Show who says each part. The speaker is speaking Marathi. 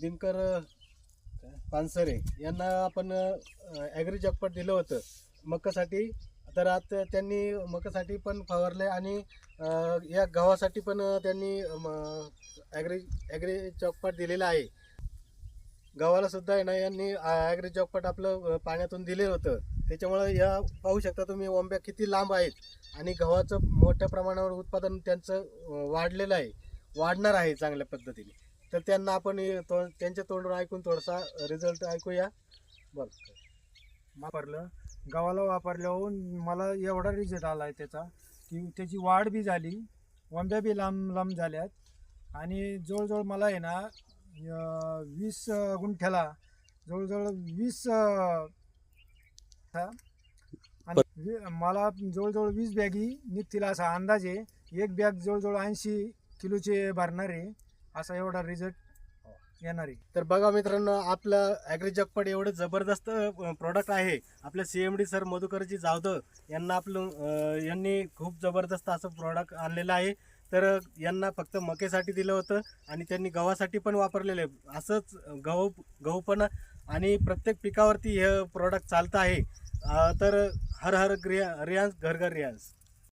Speaker 1: दिनकर पानसरे यांना आपण ॲग्री जगपट दिलं होतं. मकासाठी तर आता त्यांनी मकासाठी पण फवारले आणि या गव्हासाठी पण त्यांनी ॲग्री ॲग्री जगपट दिलेला आहे. गव्हाला सुद्धा आहे ना यांनी ॲग्री चॉकपट आपलं पाण्यातून दिलेलं होतं. त्याच्यामुळं या पाहू शकता तुम्ही ओंब्या किती लांब आहेत आणि गव्हाचं मोठ्या प्रमाणावर उत्पादन त्यांचं वाढलेलं आहे. वाढणार आहे चांगल्या पद्धतीने. तर त्यांना आपण हे तो त्यांच्या तोंडून ऐकून थोडासा रिझल्ट ऐकूया. बर.
Speaker 2: वापरलं. गव्हाला वापरल्यावर मला एवढा रिझल्ट आला आहे त्याचा की त्याची वाढ बी झाली वंब्या बी लांब लांब झाल्यात. आणि जवळजवळ मला आहे ना अं, वीस अं, गुंठ्याला जवळजवळ वीस अं, आणि वी- मला जवळजवळ वीस बॅगी निघतील असा अंदाज आहे. एक बॅग जवळजवळ ऐंशी किलोचे भरणार आहे. असा एवढा रिझल्ट येणार आहे.
Speaker 1: तर बघा मित्रांनो आपलं ॲग्री जगपट एवढं जबरदस्त प्रॉडक्ट आहे. आपल्या C M D sir Madhukarji Jadhav यांना आपलं यांनी खूप जबरदस्त असं प्रॉडक्ट आणलेलं आहे. तर यांना फक्त मकेसाठी दिलं होतं आणि त्यांनी गव्हासाठी पण वापरलेलं आहे. असंच गहू गहू पण आणि प्रत्येक पिकावरती हे प्रॉडक्ट चालतं आहे. तर हर हर ग्रिया रियांस घर घर रियांस